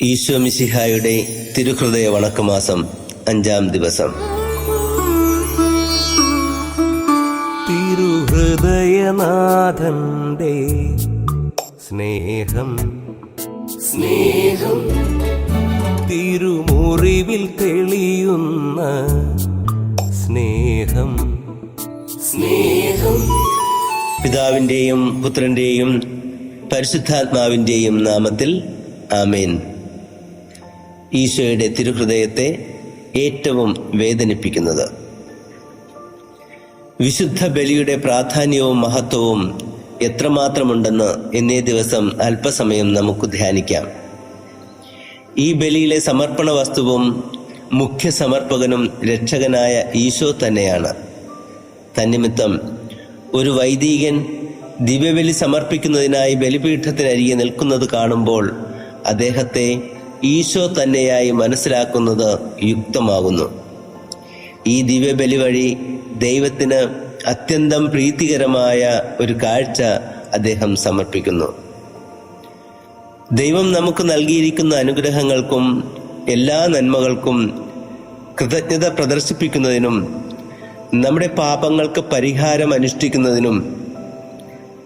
ഈശോ മിശിഹായുടെ തിരുഹൃദയ വണക്കമാസം അഞ്ചാം ദിവസം. തിരുഹൃദയനാഥന്റെ സ്നേഹം സ്നേഹം തിരുമുറിവിൽ തെളിയുന്ന സ്നേഹം സ്നേഹം പിതാവിന്റെയും പുത്രന്റെയും പരിശുദ്ധാത്മാവിന്റെയും നാമത്തിൽ ആമേൻ. ഈശോയുടെ തിരുഹൃദയത്തെ ഏറ്റവും വേദനിപ്പിക്കുന്നത്. വിശുദ്ധ ബലിയുടെ പ്രാധാന്യവും മഹത്വവും എത്രമാത്രമുണ്ടെന്ന് എന്നേ ദിവസം അല്പസമയം നമുക്ക് ധ്യാനിക്കാം. ഈ ബലിയിലെ സമർപ്പണ വസ്തുവും മുഖ്യ സമർപ്പകനും രക്ഷകനായ ഈശോ തന്നെയാണ്. തന്നിമിത്തം ഒരു വൈദികൻ ദിവ്യബലി സമർപ്പിക്കുന്നതിനായി ബലിപീഠത്തിനരികെ നിൽക്കുന്നത് കാണുമ്പോൾ അദ്ദേഹത്തെ ഈശോ തന്നെയായി മനസ്സിലാക്കുന്നത് യുക്തമാകുന്നു. ഈ ദിവ്യബലി വഴി ദൈവത്തിന് അത്യന്തം പ്രീതികരമായ ഒരു കാഴ്ച അദ്ദേഹം സമർപ്പിക്കുന്നു. ദൈവം നമുക്ക് നൽകിയിരിക്കുന്ന അനുഗ്രഹങ്ങൾക്കും എല്ലാ നന്മകൾക്കും കൃതജ്ഞത പ്രദർശിപ്പിക്കുന്നതിനും നമ്മുടെ പാപങ്ങൾക്ക് പരിഹാരം അനുഷ്ഠിക്കുന്നതിനും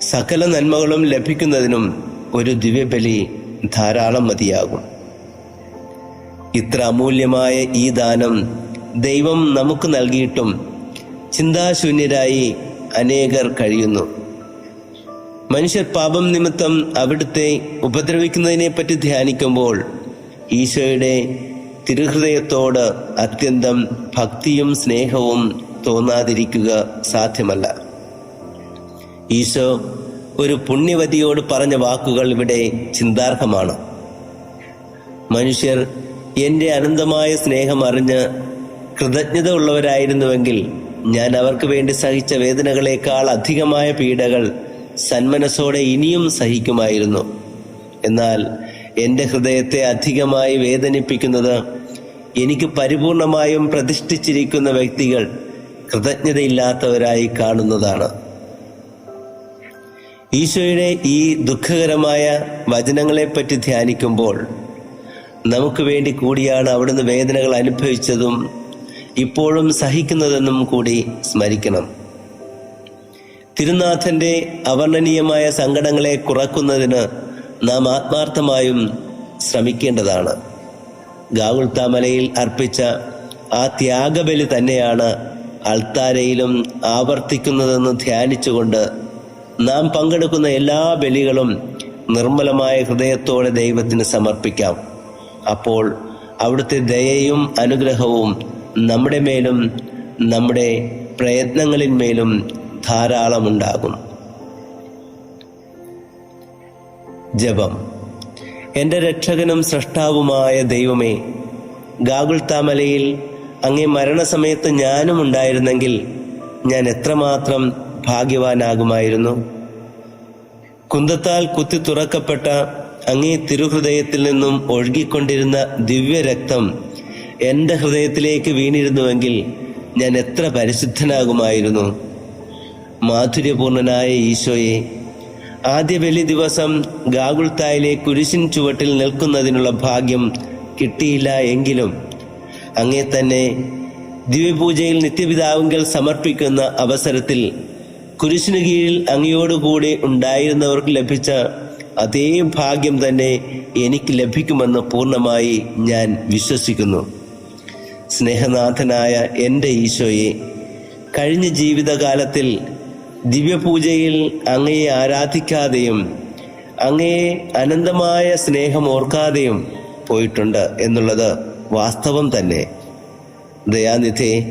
സകല നന്മകളും ലഭിക്കുന്നതിനും ഒരു ദിവ്യബലി ധാരാളം മതിയാകും. ഇത്ര അമൂല്യമായ ഈ ദാനം ദൈവം നമുക്ക് നൽകിയിട്ടും ചിന്താശൂന്യരായി അനേകർ കഴിയുന്നു. മനുഷ്യർ പാപം നിമിത്തം അവിടുത്തെ ഉപദ്രവിക്കുന്നതിനെപ്പറ്റി ധ്യാനിക്കുമ്പോൾ ഈശോയുടെ തിരുഹൃദയത്തോട് അത്യന്തം ഭക്തിയും സ്നേഹവും തോന്നാതിരിക്കുക സാധ്യമല്ല. ഈശോ ഒരു പുണ്യവതിയോട് പറഞ്ഞ വാക്കുകൾ ഇവിടെ ചിന്താർഹമാണ്. മനുഷ്യർ എന്റെ അനന്തമായ സ്നേഹം അറിഞ്ഞ് കൃതജ്ഞത ഉള്ളവരായിരുന്നുവെങ്കിൽ ഞാൻ അവർക്ക് വേണ്ടി സഹിച്ച വേദനകളേക്കാൾ അധികമായ പീഡകൾ സന്മനസ്സോടെ ഇനിയും സഹിക്കുമായിരുന്നു. എന്നാൽ എന്റെ ഹൃദയത്തെ അധികമായി വേദനിപ്പിക്കുന്നത് എനിക്ക് പരിപൂർണമായും പ്രതിഷ്ഠിച്ചിരിക്കുന്ന വ്യക്തികൾ കൃതജ്ഞതയില്ലാത്തവരായി കാണുന്നതാണ്. ഈശോയുടെ ഈ ദുഃഖകരമായ വചനങ്ങളെപ്പറ്റി ധ്യാനിക്കുമ്പോൾ നമുക്ക് വേണ്ടി കൂടിയാണ് അവിടുന്ന് വേദനകൾ അനുഭവിച്ചതും ഇപ്പോഴും സഹിക്കുന്നതെന്നും കൂടി സ്മരിക്കണം. തിരുനാഥന്റെ അവർണനീയമായ സങ്കടങ്ങളെ കുറക്കുന്നതിന് നാം ആത്മാർത്ഥമായും ശ്രമിക്കേണ്ടതാണ്. ഗാഗുൾത്താമലയിൽ അർപ്പിച്ച ആ ത്യാഗബലി തന്നെയാണ് അൾത്താരയിലും ആവർത്തിക്കുന്നതെന്ന് ധ്യാനിച്ചുകൊണ്ട് നാം പങ്കെടുക്കുന്ന എല്ലാ ബലികളും നിർമ്മലമായ ഹൃദയത്തോടെ ദൈവത്തിന് സമർപ്പിക്കാം. അപ്പോൾ അവിടുത്തെ ദയയും അനുഗ്രഹവും നമ്മുടെ മേലും നമ്മുടെ പ്രയത്നങ്ങളിന്മേലും ധാരാളമുണ്ടാകും. ജപം. എന്റെ രക്ഷകനും സൃഷ്ടാവുമായ ദൈവമേ ഗാഗുൽത്താമലയിൽ അങ്ങേ മരണസമയത്ത് ഞാനും ഉണ്ടായിരുന്നെങ്കിൽ ഞാൻ എത്രമാത്രം ഭാഗ്യവാനാകുമായിരുന്നു? കുന്തത്താൽ കുത്തി തുറക്കപ്പെട്ട അങ്ങേ തിരുഹൃദയത്തിൽ നിന്നും ഒഴുകിക്കൊണ്ടിരുന്ന ദിവ്യരക്തം എന്റെ ഹൃദയത്തിലേക്ക് വീണിരുന്നുവെങ്കിൽ ഞാൻ എത്ര പരിശുദ്ധനാകുമായിരുന്നു. മാധുര്യപൂർണനായ ഈശോയെ ആദ്യ വലിയ ദിവസം ഗാഗുൾത്തായിലെ കുരിശിൻ ചുവട്ടിൽ നിൽക്കുന്നതിനുള്ള ഭാഗ്യം കിട്ടിയില്ല എങ്കിലും അങ്ങേ തന്നെ ദിവ്യപൂജയിൽ നിത്യപിതാവുങ്കൽ സമർപ്പിക്കുന്ന അവസരത്തിൽ കുരിശിനു കീഴിൽ അങ്ങയോടുകൂടി ഉണ്ടായിരുന്നവർക്ക് ലഭിച്ച അതേ ഭാഗ്യം തന്നെ എനിക്ക് ലഭിക്കുമെന്ന് പൂർണമായി ഞാൻ വിശ്വസിക്കുന്നു. സ്നേഹനാഥനായ എന്റെ ഈശോയെ കഴിഞ്ഞ ജീവിതകാലത്തിൽ ദിവ്യപൂജയിൽ അങ്ങയെ ആരാധിക്കാതെയും അങ്ങയെ അനന്തമായ സ്നേഹം ഓർക്കാതെയും പോയിട്ടുണ്ട് എന്നുള്ളത് വാസ്തവം തന്നെ. ദയാനിധി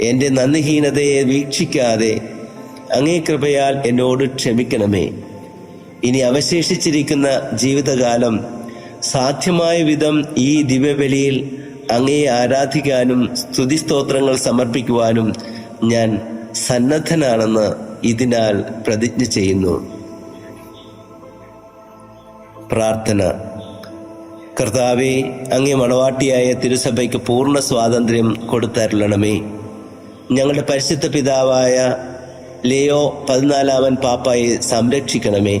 എന്റെ നന്ദിഹീനതയെ വീക്ഷിക്കാതെ അങ്ങേ കൃപയാൽ എന്നോട് ക്ഷമിക്കണമേ. ഇനി അവശേഷിച്ചിരിക്കുന്ന ജീവിതകാലം സാധ്യമായ വിധം ഈ ദിവ്യബലിയിൽ അങ്ങയെ ആരാധിക്കാനും സ്തുതിസ്തോത്രങ്ങൾ സമർപ്പിക്കുവാനും ഞാൻ സന്നദ്ധനാണെന്ന് ഇതിനാൽ പ്രതിജ്ഞ ചെയ്യുന്നു. പ്രാർത്ഥന. കർത്താവെ അങ്ങേ മണവാട്ടിയായ തിരുസഭയ്ക്ക് പൂർണ സ്വാതന്ത്ര്യം കൊടുത്തരുളണമേ. ഞങ്ങളുടെ പരിശുദ്ധ പിതാവായ ലിയോ പതിനാലാമൻ പാപ്പായെ സംരക്ഷിക്കണമേ.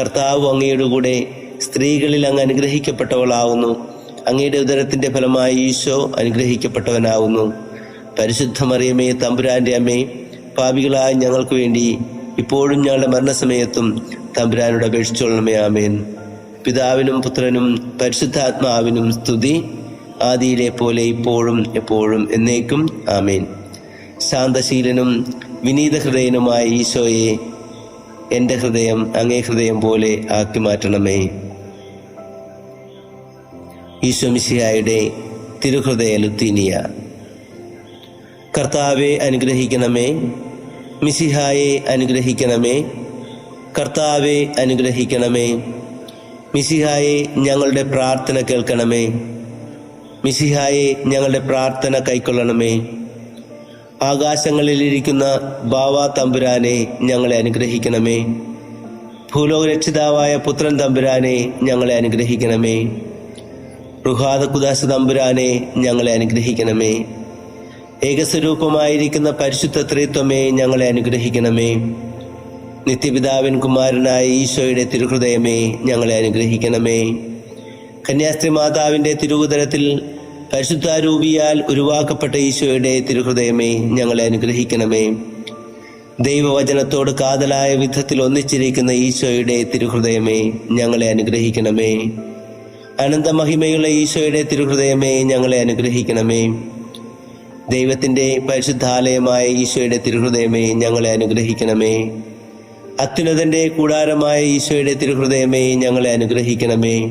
കർത്താവ് അങ്ങയുടെ കൂടെ സ്ത്രീകളിൽ അങ്ങ് അനുഗ്രഹിക്കപ്പെട്ടവളാവുന്നു. അങ്ങയുടെ ഉദരത്തിന്റെ ഫലമായി ഈശോ അനുഗ്രഹിക്കപ്പെട്ടവനാവുന്നു. പരിശുദ്ധ മറിയമേ തമ്പുരാന്റെ അമ്മേ പാപികളായ ഞങ്ങൾക്ക് വേണ്ടി ഇപ്പോഴും ഞങ്ങളുടെ മരണസമയത്തും തമ്പുരാനോട് അപേക്ഷിച്ചോളണമേ ആമേൻ. പിതാവിനും പുത്രനും പരിശുദ്ധാത്മാവിനും സ്തുതി ആദിയിലെ പോലെ ഇപ്പോഴും എപ്പോഴും എന്നേക്കും ആമേൻ. ശാന്തശീലനും വിനീത ഹൃദയനുമായ ഈശോയെ എന്റെ ഹൃദയം അങ്ങേ ഹൃദയം പോലെ ആക്കി മാറ്റണമേ. ഈശോ മിശിഹായുടെ തിരുഹൃദയ ലുത്തീനിയ. കർത്താവെ അനുഗ്രഹിക്കണമേ. മിസിഹായെ അനുഗ്രഹിക്കണമേ. കർത്താവെ അനുഗ്രഹിക്കണമേ. മിസിഹായെ ഞങ്ങളുടെ പ്രാർത്ഥന കേൾക്കണമേ. മിസിഹായെ ഞങ്ങളുടെ പ്രാർത്ഥന കൈക്കൊള്ളണമേ. ആകാശങ്ങളിലിരിക്കുന്ന ബാവാ തമ്പുരാനെ ഞങ്ങളെ അനുഗ്രഹിക്കണമേ. ഭൂലോക രക്ഷിതാവായ പുത്രൻ തമ്പുരാനെ ഞങ്ങളെ അനുഗ്രഹിക്കണമേ. റുഹാദ കുദാശ തമ്പുരാനെ ഞങ്ങളെ അനുഗ്രഹിക്കണമേ. ഏകസ്വരൂപമായിരിക്കുന്ന പരിശുദ്ധ ത്രിത്വമേ ഞങ്ങളെ അനുഗ്രഹിക്കണമേ. നിത്യപിതാവിൻ കുമാരനായ ഈശോയുടെ തിരുഹൃദയമേ ഞങ്ങളെ അനുഗ്രഹിക്കണമേ. കന്യാസ്ത്രീ മാതാവിന്റെ തിരുവുതരത്തിൽ പരിശുദ്ധാരൂപിയാൽ ഉരുവാക്കപ്പെട്ട ഈശോയുടെ തിരുഹൃദയമേ ഞങ്ങളെ അനുഗ്രഹിക്കണമേ. ദൈവവചനത്തോട് കാതലായ വിധത്തിൽ ഒന്നിച്ചിരിക്കുന്ന ഈശോയുടെ തിരുഹൃദയമേ ഞങ്ങളെ അനുഗ്രഹിക്കണമേ. അനന്തമഹിമയുള്ള ഈശോയുടെ തിരുഹൃദയമേ ഞങ്ങളെ അനുഗ്രഹിക്കണമേ. ദൈവത്തിന്റെ പരിശുദ്ധാലയമായ ഈശോയുടെ തിരുഹൃദയമേ ഞങ്ങളെ അനുഗ്രഹിക്കണമേ. അത്യുന്നതന്റെ കൂടാരമായ ഈശോയുടെ തിരുഹൃദയമേ ഞങ്ങളെ അനുഗ്രഹിക്കണമേ.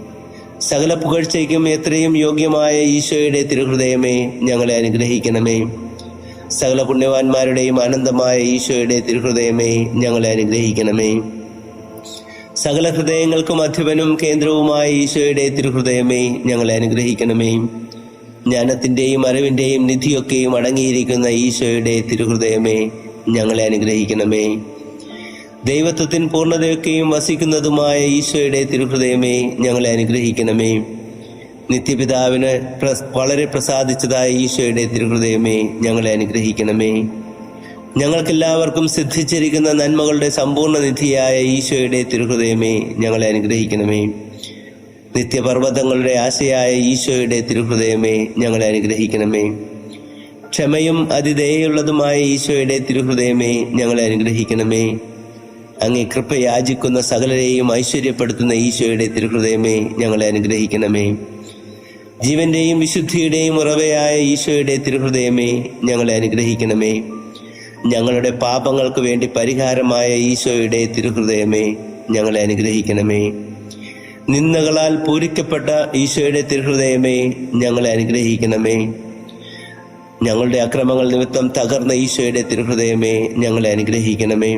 സകല പുകഴ്ചയ്ക്കും എത്രയും യോഗ്യമായ ഈശോയുടെ തിരുഹൃദയമേ ഞങ്ങളെ അനുഗ്രഹിക്കണമേ. സകല പുണ്യവാന്മാരുടെയും ആനന്ദമായ ഈശോയുടെ തിരുഹൃദയമേ ഞങ്ങളെ അനുഗ്രഹിക്കണമേ. സകല ഹൃദയങ്ങൾക്കും അധിപനും കേന്ദ്രവുമായ ഈശോയുടെ തിരുഹൃദയമേ ഞങ്ങളെ അനുഗ്രഹിക്കണമേ. ജ്ഞാനത്തിന്റെയും അറിവിന്റെയും നിധിയൊക്കെയും അടങ്ങിയിരിക്കുന്ന ഈശോയുടെ തിരുഹൃദയമേ ഞങ്ങളെ അനുഗ്രഹിക്കണമേ. ദൈവത്വത്തിൻ പൂർണതയൊക്കെയും വസിക്കുന്നതുമായ ഈശോയുടെ തിരുഹൃദയമേ ഞങ്ങളെ അനുഗ്രഹിക്കണമേ. നിത്യപിതാവിന് വളരെ പ്രസാദിച്ചതായ ഈശോയുടെ തിരുഹൃദയമേ ഞങ്ങളെ അനുഗ്രഹിക്കണമേ. ഞങ്ങൾക്കെല്ലാവർക്കും സിദ്ധിച്ചിരിക്കുന്ന നന്മകളുടെ സമ്പൂർണ നിധിയായ ഈശോയുടെ തിരുഹൃദയമേ ഞങ്ങളെ അനുഗ്രഹിക്കണമേ. നിത്യപർവതങ്ങളുടെ ആശയായ ഈശോയുടെ തിരുഹൃദയമേ ഞങ്ങളെ അനുഗ്രഹിക്കണമേ. ക്ഷമയും അതിദയുള്ളതുമായ ഈശോയുടെ തിരുഹൃദയമേ ഞങ്ങളെ അനുഗ്രഹിക്കണമേ. അങ്ങേ കൃപ യാചിക്കുന്ന സകലരെയും ഐശ്വര്യപ്പെടുത്തുന്ന ഈശോയുടെ തിരുഹൃദയമേ ഞങ്ങളെ അനുഗ്രഹിക്കണമേ. ജീവന്റെയും വിശുദ്ധിയുടെയും ഉറവയായ ഈശോയുടെ തിരുഹൃദയമേ ഞങ്ങളെ അനുഗ്രഹിക്കണമേ. ഞങ്ങളുടെ പാപങ്ങൾക്ക് വേണ്ടി പരിഹാരമായ ഈശോയുടെ തിരുഹൃദയമേ ഞങ്ങളെ അനുഗ്രഹിക്കണമേ. നിന്ദകളാൽ പൂരിക്കപ്പെട്ട ഈശോയുടെ തിരുഹൃദയമേ ഞങ്ങളെ അനുഗ്രഹിക്കണമേ. ഞങ്ങളുടെ അക്രമങ്ങൾ നിമിത്തം തകർന്ന ഈശോയുടെ തിരുഹൃദയമേ ഞങ്ങളെ അനുഗ്രഹിക്കണമേ.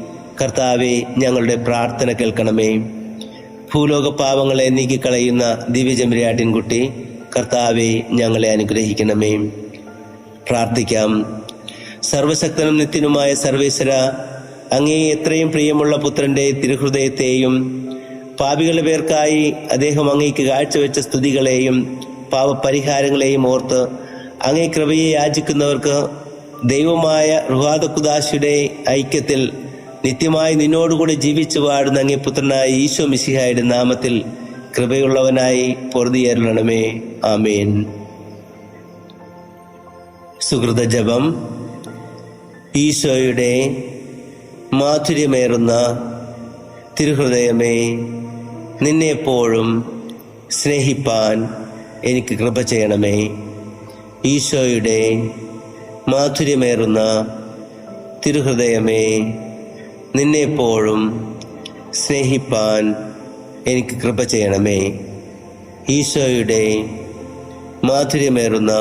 കർത്താവെ ഞങ്ങളുടെ പ്രാർത്ഥന കേൾക്കണമേ. ഭൂലോക പാവങ്ങളെ നീക്കിക്കളയുന്ന ദിവ്യചെമ്മരാട്ടിൻകുട്ടി കർത്താവെ ഞങ്ങളെ അനുഗ്രഹിക്കണമേ. പ്രാർത്ഥിക്കാം. സർവശക്തനും നിത്യനുമായ സർവേശ്വര അങ്ങേ എത്രയും പ്രിയമുള്ള പുത്രന്റെ തിരുഹൃദയത്തെയും പാപികളുടെ പേർക്കായി അദ്ദേഹം അങ്ങേക്ക് കാഴ്ചവെച്ച സ്തുതികളെയും പാപപരിഹാരങ്ങളെയും ഓർത്ത് അങ്ങേ കൃപയെ യാചിക്കുന്നവർക്ക് ദൈവമായ റുഹാദക്കുദാശിയുടെ ഐക്യത്തിൽ നിത്യമായി നിന്നോടുകൂടി ജീവിച്ചു വാഴുന്ന അങ്ങേ പുത്രനായ ഈശോ മിശിഹായുടെ നാമത്തിൽ കൃപയുള്ളവനായി പൊറുതിയരുളണമേ ആമേൻ. സുഹൃത ജപം. ഈശോയുടെ മാധുര്യമേറുന്ന തിരുഹൃദയമേ നിന്നെപ്പോഴും സ്നേഹിപ്പാൻ എനിക്ക് കൃപ ചെയ്യണമേ. ഈശോയുടെ മാധുര്യമേറുന്ന തിരുഹൃദയമേ നിന്നെ എപ്പോഴും സ്നേഹിപ്പാൻ എനിക്ക് കൃപ ചെയ്യണമേ. ഈശോയുടെ മാധുര്യമേറുന്ന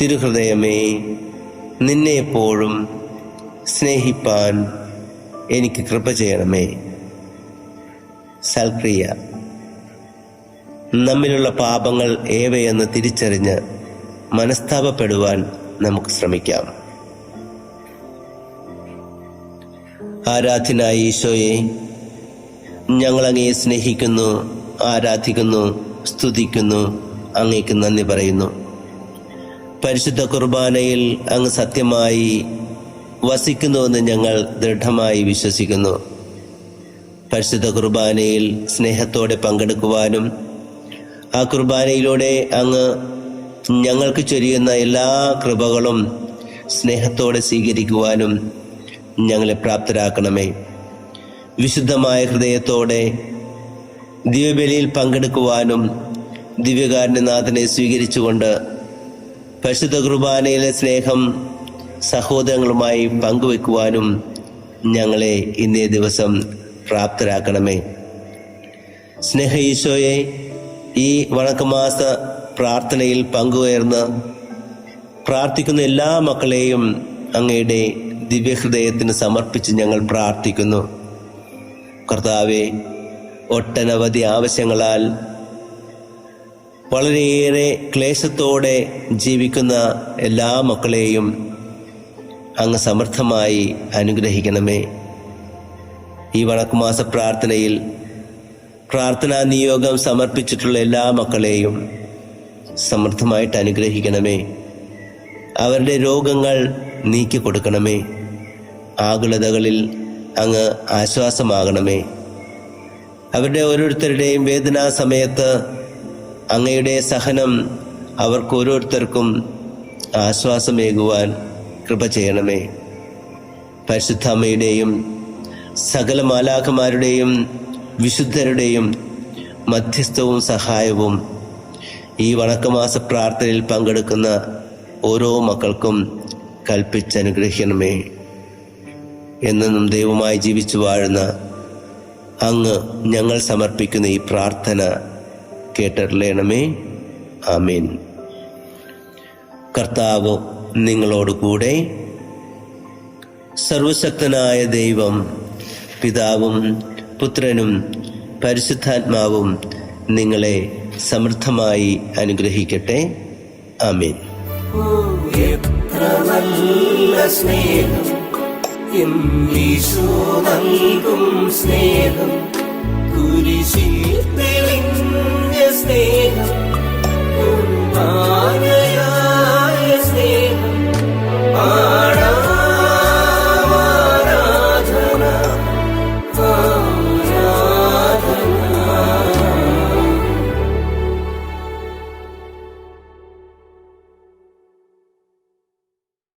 തിരുഹൃദയമേ നിന്നെപ്പോഴും സ്നേഹിപ്പാൻ എനിക്ക് കൃപ ചെയ്യണമേ. സൽക്രിയ നമ്മിലുള്ള പാപങ്ങൾ ഏവയെന്ന് തിരിച്ചറിഞ്ഞ് മനസ്താപപ്പെടുവാൻ നമുക്ക് ശ്രമിക്കാം. ആരാധനായ ഈശോയെ. ഞങ്ങൾ അങ്ങയെ സ്നേഹിക്കുന്നു ആരാധിക്കുന്നു സ്തുതിക്കുന്നു അങ്ങേക്ക് നന്ദി പറയുന്നു. പരിശുദ്ധ കുർബാനയിൽ അങ്ങ് സത്യമായി വസിക്കുന്നുവെന്ന് ഞങ്ങൾ ദൃഢമായി വിശ്വസിക്കുന്നു. പരിശുദ്ധ കുർബാനയിൽ സ്നേഹത്തോടെ പങ്കെടുക്കുവാനും ആ കുർബാനയിലൂടെ അങ്ങ് ഞങ്ങൾക്ക് ചൊരിയുന്ന എല്ലാ കൃപകളും സ്നേഹത്തോടെ സ്വീകരിക്കുവാനും ഞങ്ങളെ പ്രാപ്തരാക്കണമേ. വിശുദ്ധമായ ഹൃദയത്തോടെ ദിവ്യബലിയിൽ പങ്കെടുക്കുവാനും ദിവ്യകാരുണ്യനാഥനെ സ്വീകരിച്ചുകൊണ്ട് പരിശുദ്ധ കുർബാനയിലെ സ്നേഹം സഹോദരങ്ങളുമായി പങ്കുവെക്കുവാനും ഞങ്ങളെ ഇന്നേ ദിവസം പ്രാപ്തരാക്കണമേ. സ്നേഹ ഈശോയെ ഈ വണക്കമാസ പ്രാർത്ഥനയിൽ പങ്കുയർന്ന് പ്രാർത്ഥിക്കുന്ന എല്ലാ മക്കളെയും അങ്ങയുടെ ദിവ്യഹൃദയത്തിന് സമർപ്പിച്ച് ഞങ്ങൾ പ്രാർത്ഥിക്കുന്നു. കർത്താവെ ഒട്ടനവധി ആവശ്യങ്ങളാൽ വളരെയേറെ ക്ലേശത്തോടെ ജീവിക്കുന്ന എല്ലാ മക്കളെയും അങ്ങ് സമർത്ഥമായി അനുഗ്രഹിക്കണമേ. ഈ വണക്കുമാസ പ്രാർത്ഥനയിൽ പ്രാർത്ഥനാ നിയോഗം സമർപ്പിച്ചിട്ടുള്ള എല്ലാ മക്കളെയും സമർത്ഥമായിട്ട് അനുഗ്രഹിക്കണമേ. അവരുടെ രോഗങ്ങൾ നീക്കി കൊടുക്കണമേ ആകുലതകളിൽ അങ്ങ് ആശ്വാസമാകണമേ. അവരുടെ ഓരോരുത്തരുടെയും വേദനാ സമയത്ത് അങ്ങയുടെ സഹനം അവർക്ക് ഓരോരുത്തർക്കും ആശ്വാസമേകുവാൻ കൃപ ചെയ്യണമേ. പരിശുദ്ധ അമ്മയുടെയും സകല മാലാഖമാരുടെയും വിശുദ്ധരുടെയും മധ്യസ്ഥവും സഹായവും ഈ വണക്കമാസ പ്രാർത്ഥനയിൽ പങ്കെടുക്കുന്ന ഓരോ മക്കൾക്കും കൽപ്പിച്ചനുഗ്രഹിക്കണമേ എന്നെന്നും ദൈവമായി ജീവിച്ചു വാഴുന്ന അങ്ങ് ഞങ്ങൾ സമർപ്പിക്കുന്ന ഈ പ്രാർത്ഥന കേട്ടറിയണമേ ആമീൻ. കർത്താവ് നിങ്ങളോട് കൂടെ സർവശക്തനായ ദൈവം പിതാവും പുത്രനും പരിശുദ്ധാത്മാവും നിങ്ങളെ സമൃദ്ധമായി അനുഗ്രഹിക്കട്ടെ. ആമീൻ. നല്ല സ്നേഹം. എന്നീശോ നൽകും സ്നേഹം. കുരിശിൽ തെളിഞ്ഞ സ്നേഹം. കുർബാനയായ സ്നേഹം. ആ